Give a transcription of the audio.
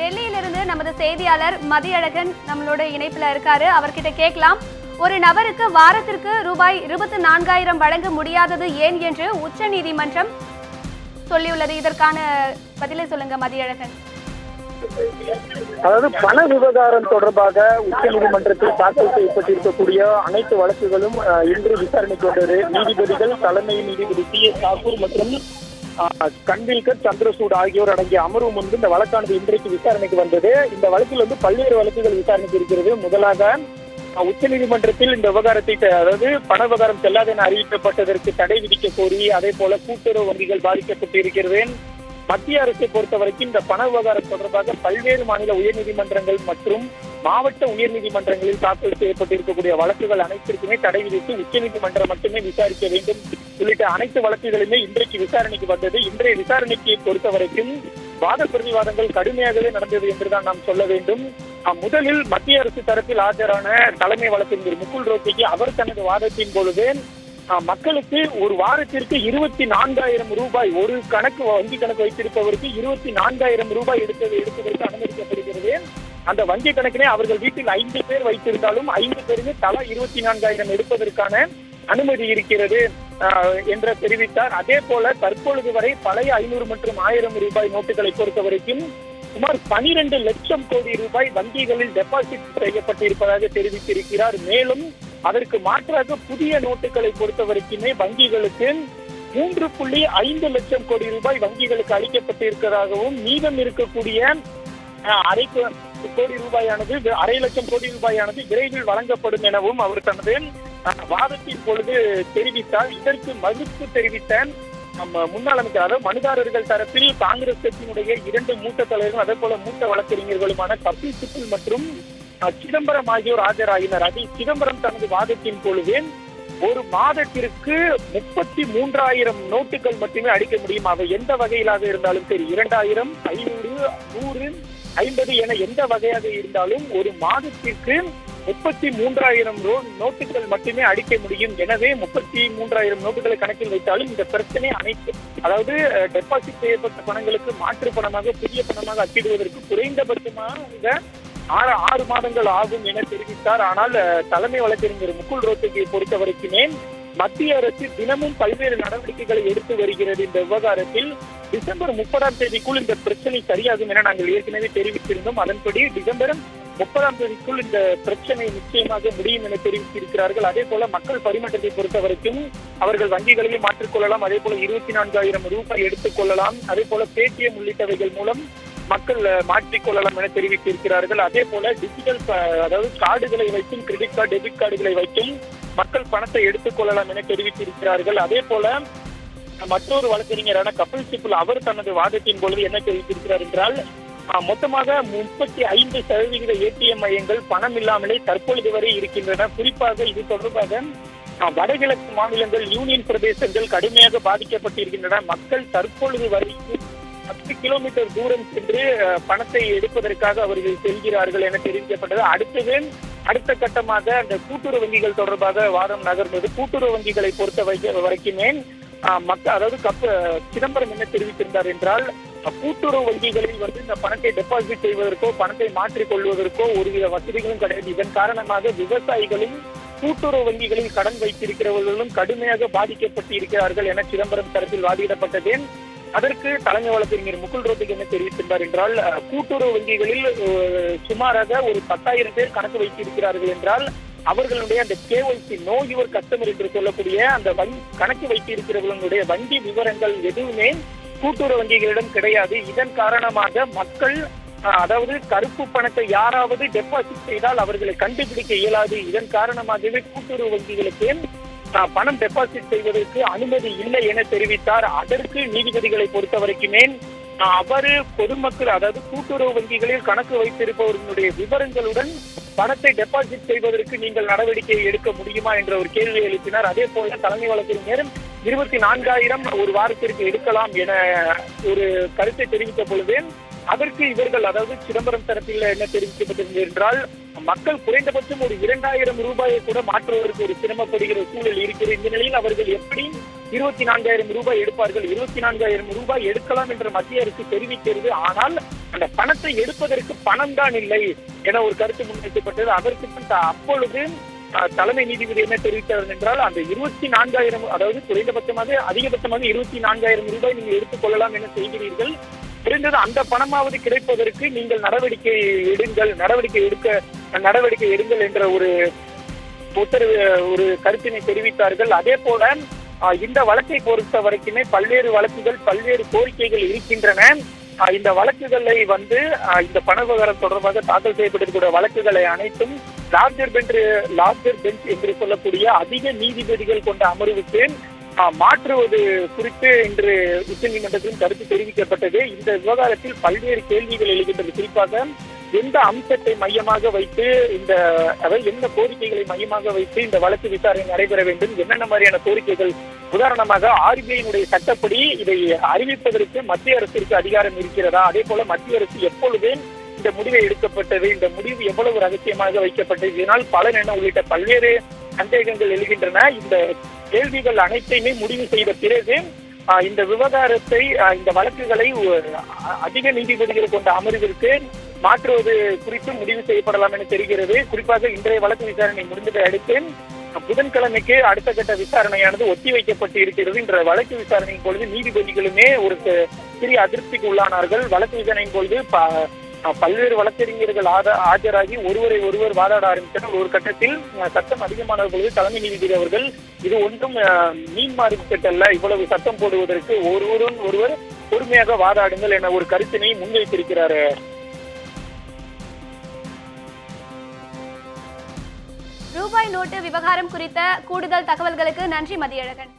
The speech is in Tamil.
டெல்லியிலிருந்து நமது செய்தியாளர் மதியழகன் நம்மளோட இணைப்புல இருக்காரு. அவர்கிட்ட கேட்கலாம். ஒரு நபருக்கு வாரத்திற்கு ரூபாய் இருபத்தி நான்காயிரம் வழங்க முடியாதது ஏன் என்று உச்ச நீதிமன்றம் சொல்லியுள்ளது. இதற்கான பதிலை சொல்லுங்க மதியழகன். அதாவது பண விவகாரம் தொடர்பாக உச்சநீதிமன்றத்தில் தாக்கல் செய்யப்பட்டிருக்கக்கூடிய அனைத்து வழக்குகளும் இன்று விசாரணைக்கு வந்தது. நீதிபதிகள் தலைமை நீதிபதி டி எஸ் தாக்கூர் மற்றும் கன்வில்கர் சந்திரசூட் ஆகியோர் அடங்கிய அமர்வு முன்பு இந்த வழக்கானது இன்றைக்கு விசாரணைக்கு வந்தது. இந்த வழக்கில் வந்து பல்வேறு வழக்குகள் விசாரணைக்கு இருக்கிறது. முதலாக உச்ச உச்சநீதிமன்றத்தில் இந்த விவகாரத்தை அதாவது பண விவகாரம் செல்லாது என அறிவிக்கப்பட்டதற்கு தடை விதிக்க கோரி அதே போல கூட்டுறவு வங்கிகள் பாதிக்கப்பட்டு இருக்கிறது மத்திய அரசை பொறுத்த வரைக்கும் இந்த பண விவகாரம் தொடர்பாக பல்வேறு மாநில உயர்நீதிமன்றங்கள் மற்றும் மாவட்ட உயர்நீதிமன்றங்களில் தாக்கல் செய்யப்பட்டிருக்கக்கூடிய வழக்குகள் அனைத்திற்குமே தடை விதித்து உச்சநீதிமன்றம் மட்டுமே விசாரிக்க வேண்டும். உள்ளிட்ட அனைத்து வழக்குகளுமே இன்றைக்கு விசாரணைக்கு வந்தது. இன்றைய விசாரணைக்கு பொறுத்த வரைக்கும் வாத பிரதிவாதங்கள் கடுமையாகவே நடந்தது என்றுதான் நாம் சொல்ல வேண்டும். முதலில் மத்திய அரசு தரப்பில் ஆஜரான தலைமை வழக்கறிஞர் முகுல் ரோத்திக்கு அவர் தனது வாதத்தின் பொழுது மக்களுக்கு ஒரு வாரத்திற்கு இருபத்தி நான்காயிரம் ரூபாய் ஒரு கணக்கு வங்கி கணக்கு வைத்திருப்பவருக்கு இருபத்தி நான்காயிரம் ரூபாய் எடுத்தது எடுப்பதற்கு அனுமதிக்கப்படுகிறது. அந்த வங்கி கணக்கினை அவர்கள் வீட்டில் ஐந்து பேர் வைத்திருந்தாலும் ஐந்து பேருக்கு தலா இருபத்தி நான்காயிரம் எடுப்பதற்கான அனுமதி இருக்கிறது என்று தெரிவித்தார். அதே போல தற்பொழுது வரை பழைய ஐநூறு மற்றும் ஆயிரம் ரூபாய் நோட்டுகளை பொறுத்த வரைக்கும் சுமார் பனிரெண்டு லட்சம் கோடி ரூபாய் வங்கிகளில் டெபாசிட் செய்யப்பட்டிருப்பதாக தெரிவித்திருக்கிறார். மேலும் அதற்கு மாற்றாக புதிய நோட்டுகளை பொறுத்த வரைக்குமே வங்கிகளுக்கு மூன்று புள்ளி ஐந்து லட்சம் கோடி ரூபாய் வங்கிகளுக்கு அளிக்கப்பட்டிருக்கிறதாகவும் மீதம் இருக்கக்கூடிய அரை கோடி ரூபாயானது அரை லட்சம் கோடி ரூபாயானது விரைவில் வழங்கப்படும் எனவும் அவர் தனது வாதத்தின் பொழுது தெரிவித்தால் இதற்கு மறுப்பு தெரிவித்த நம்ம முன்னாள் அமைச்சர் அதாவது மனுதாரர்கள் தரப்பில் காங்கிரஸ் கட்சியினுடைய இரண்டு மூத்த தலைவர்கள் அதே போல மூத்த வழக்கறிஞர்களுமான கபில் சிபில் மற்றும் சிதம்பரம் ஆகியோர் ஆஜராகினர். அதில் சிதம்பரம் தனது வாதத்தின் பொழுது ஒரு மாதத்திற்கு முப்பத்தி மூன்றாயிரம் நோட்டுகள் மட்டுமே அடிக்க முடியும். அவை எந்த வகையிலாக இருந்தாலும் சரி இரண்டாயிரம் ஐநூறு நூறு ஐம்பது என எந்த வகையாக இருந்தாலும் ஒரு மாதத்திற்கு முப்பத்தி மூன்றாயிரம் நோட்டுகள் மட்டுமே அடிக்க முடியும். எனவே முப்பத்தி மூன்றாயிரம் நோட்டுகளை கணக்கில் வைத்தாலும் இந்த பிரச்சனை அனைத்து அதாவது டெபாசிட் செய்யப்பட்ட பணங்களுக்கு மாற்று பணமாக புதிய பணமாக அச்சிடுவதற்கு குறைந்தபட்சமாக ஆறு ஆறு மாதங்கள் ஆகும் என தெரிவித்தார். ஆனால் தலைமை வழக்கறிஞர் முகுல் ரோத்தகியை பொறுத்த வரைக்குமே மத்திய அரசு தினமும் பல்வேறு நடவடிக்கைகளை எடுத்து வருகிறது இந்த விவகாரத்தில். டிசம்பர் முப்பதாம் தேதிக்குள் இந்த பிரச்சனை சரியாகும் என நாங்கள் ஏற்கனவே தெரிவித்திருந்தோம். அதன்படி டிசம்பர் முப்பதாம் தேதிக்குள் இந்த பிரச்சனை நிச்சயமாக முடியும் என தெரிவித்திருக்கிறார்கள். அதே போல மக்கள் பரிமாற்றத்தை பொறுத்த வரைக்கும் அவர்கள் வங்கிகளில் மாற்றிக்கொள்ளலாம் அதே போல இருபத்தி நான்காயிரம் ரூபாய் எடுத்துக் கொள்ளலாம். அதே போல பேடிஎம் உள்ளிட்டவைகள் மூலம் மக்கள் மாற்றிக்கொள்ளலாம் என தெரிவித்திருக்கிறார்கள். அதே போல டிஜிட்டல் அதாவது கார்டுகளை வைத்தும் கிரெடிட் கார்டு டெபிட் கார்டுகளை வைத்தும் மக்கள் பணத்தை எடுத்துக் கொள்ளலாம் என தெரிவித்திருக்கிறார்கள். அதே போல மற்றொரு வழக்கறிஞரான கபில் சிபுல் அவர் தனது வாதத்தின் பொழுது என்ன தெரிவித்திருக்கிறார் என்றால் மொத்தமாக முப்பத்தி ஐந்து சதவிகித ஏடிஎம் மையங்கள் பணம் இல்லாமலே தற்பொழுது வரை இருக்கின்றன. குறிப்பாக இது தொடர்பாக வடகிழக்கு மாநிலங்கள் யூனியன் பிரதேசங்கள் கடுமையாக பாதிக்கப்பட்டிருக்கின்றன. மக்கள் தற்பொழுது வரைக்கும் பத்து கிலோமீட்டர் தூரம் சென்று பணத்தை எடுப்பதற்காக அவர்கள் செல்கிறார்கள் என தெரிவிக்கப்பட்டது. அடுத்தது அடுத்த கட்டமாக அந்த கூட்டுறவு வங்கிகள் தொடர்பாக வாதம் நகர்ந்தது. கூட்டுறவு வங்கிகளை பொறுத்த வரைக்குமே மக்கள் அதாவது கப்ப சிதம்பரம் என்ன தெரிவித்திருந்தார் என்றால் கூட்டுறவு வங்கிகளில் வந்து இந்த பணத்தை டெபாசிட் செய்வதற்கோ பணத்தை மாற்றிக் கொள்வதற்கோ ஒருவித வசதிகளும் கிடையாது. இதன் காரணமாக விவசாயிகளும் கூட்டுறவு வங்கிகளில் கடன் வைத்திருக்கிறவர்களும் கடுமையாக பாதிக்கப்பட்டு இருக்கிறார்கள் என சிதம்பரம் தரப்பில் வாதிடப்பட்டது. அதற்கு தலைமை வழக்கறிஞர் முகுல் ரோத்துக்கு என்ன தெரிவித்திருந்தார் என்றால் கூட்டுறவு வங்கிகளில் சுமாராக ஒரு பத்தாயிரம் பேர் கணக்கு வைத்திருக்கிறார்கள் என்றால் அவர்களுடைய அந்த கேஒய்சி நோ யுவர் கஸ்டமர் என்று சொல்லக்கூடிய அந்த வங்கி கணக்கு வைத்திருக்கிறவர்களுடைய வங்கி விவரங்கள் எதுவுமே கூட்டுறவு வங்கிகளிடம் கிடையாது. இதன் காரணமாக மக்கள் அதாவது கருப்பு பணத்தை யாராவது டெபாசிட் செய்தால் அவர்களை கண்டுபிடிக்க இயலாது. இதன் காரணமாகவே கூட்டுறவு வங்கிகளுக்கு பணம் டெபாசிட் செய்வதற்கு அனுமதி இல்லை என தெரிவித்தார். அதற்கு நீதிபதிகளை பொறுத்த வரைக்குமே அவரு பொதுமக்கள் அதாவது கூட்டுறவு வங்கிகளில் கணக்கு வைத்திருப்பவர்களுடைய விவரங்களுடன் பணத்தை டெபாசிட் செய்வதற்கு நீங்கள் நடவடிக்கை எடுக்க முடியுமா என்ற ஒரு கேள்வியை எழுப்பினார். அதே போல தலைமை வழக்கறிஞர் இருபத்தி நான்காயிரம் ஒரு வாரத்திற்கு எடுக்கலாம் என ஒரு கருத்தை தெரிவித்த பொழுது அதற்கு இவர்கள் அதாவது சிதம்பரம் தரப்பில் என்ன தெரிவிக்கப்பட்டிருந்தது என்றால் மக்கள் குறைந்தபட்சம் ஒரு இரண்டாயிரம் ரூபாயை கூட மாற்றுவதற்கு ஒரு சிரமப்படுகிற சூழல் இருக்கிறது. இந்த நிலையில் அவர்கள் எப்படி இருபத்தி நான்காயிரம் ரூபாய் எடுப்பார்கள்? இருபத்தி நான்காயிரம் ரூபாய் எடுக்கலாம் என்று மத்திய அரசு தெரிவிக்கிறது. ஆனால் அந்த பணத்தை எடுப்பதற்கு பணம் தான் இல்லை என ஒரு கருத்து முன்வைக்கப்பட்டது. அதற்கு அப்பொழுது தலைமை நீதிபதி என்ன தெரிவித்தார் என்றால் அந்த இருபத்தி நான்காயிரம் அதாவது குறைந்தபட்சமாக அதிகபட்சமாக இருபத்தி நான்காயிரம் ரூபாய் நீங்கள் எடுத்துக்கொள்ளலாம் என செய்கிறீர்கள். இருந்தது அந்த பணமாவது கிடைப்பதற்கு நீங்கள் நடவடிக்கை எடுங்கள் நடவடிக்கை எடுக்க நடவடிக்கை எடுங்கள் என்ற ஒரு உத்தரவு ஒரு கருத்தினை தெரிவித்தார்கள். அதே போல இந்த வழக்கை பொறுத்த வரைக்குமே பல்வேறு வழக்குகள் பல்வேறு கோரிக்கைகள் இருக்கின்றன. இந்த வழக்குகளை வந்து இந்த பண விவகாரம் தொடர்பாக தாக்கல் செய்யப்பட்டிருக்கிற வழக்குகளை அனைத்தும் லார்ஜர் பெஞ்ச் லார்ஜர் பெஞ்ச் என்று சொல்லக்கூடிய அதிக நீதிபதிகள் கொண்ட அமர்வுக்கு மாற்றுவது குறித்து இன்று உச்சநீதிமன்றத்திலும் கருத்து தெரிவிக்கப்பட்டது. இந்த விவகாரத்தில் பல்வேறு கேள்விகள் எழுகின்றது. குறிப்பாக எந்த அம்சத்தை மையமாக வைத்து இந்த அதாவது எந்த கோரிக்கைகளை மையமாக வைத்து இந்த வழக்கு விசாரணை நடைபெற வேண்டும்? என்னென்ன மாதிரியான கோரிக்கைகள் உதாரணமாக ஆர்பிஐனுடைய சட்டப்படி இதை அறிவிப்பதற்கு மத்திய அரசிற்கு அதிகாரம் இருக்கிறதா? அதே போல மத்திய அரசு எப்பொழுது இந்த முடிவை எடுக்கப்பட்டது? இந்த முடிவு எவ்வளவு ரகசியமாக வைக்கப்பட்டது? இதனால் பலன் என்ன? உள்ளிட்ட பல்வேறு சந்தேகங்கள் எழுகின்றன. இந்த கேள்விகள் அனைத்தையுமே முடிவு செய்த பிறகு இந்த விவகாரத்தை இந்த வழக்குகளை அதிக நீதிபதிகள் கொண்ட அமர்விற்கு மாற்றுவது குறித்து முடிவு செய்யப்படலாம் என தெரிகிறது. குறிப்பாக இன்றைய வழக்கு விசாரணை முடிந்ததை அடுத்து புதன்கிழமைக்கு அடுத்த கட்ட விசாரணையானது ஒத்திவைக்கப்பட்டு இருக்கிறது. என்ற வழக்கு விசாரணையின் பொழுது நீதிபதிகளுமே ஒரு சிறிய அதிருப்திக்கு உள்ளானார்கள். வழக்கு விசாரணையின் பொழுது ப- பல்வேறு வழக்கறிஞர்கள் ஆஜராகி ஒருவரை ஒருவர் வாதாட ஆரம்பித்தனர். ஒரு கட்டத்தில் சட்டம் அதிகமான பொழுது தலைமை நீதிபதி அவர்கள் இது ஒன்றும் மீன் மாறி அல்ல இவ்வளவு சட்டம் போடுவதற்கு ஒருவரும் ஒருவர் பொறுமையாக வாதாடுங்கள் என ஒரு கருத்தினை முன்வைத்திருக்கிறார். ரூபாய் நோட்டு விவகாரம் குறித்த கூடுதல் தகவல்களுக்கு நன்றி மதியழகன்.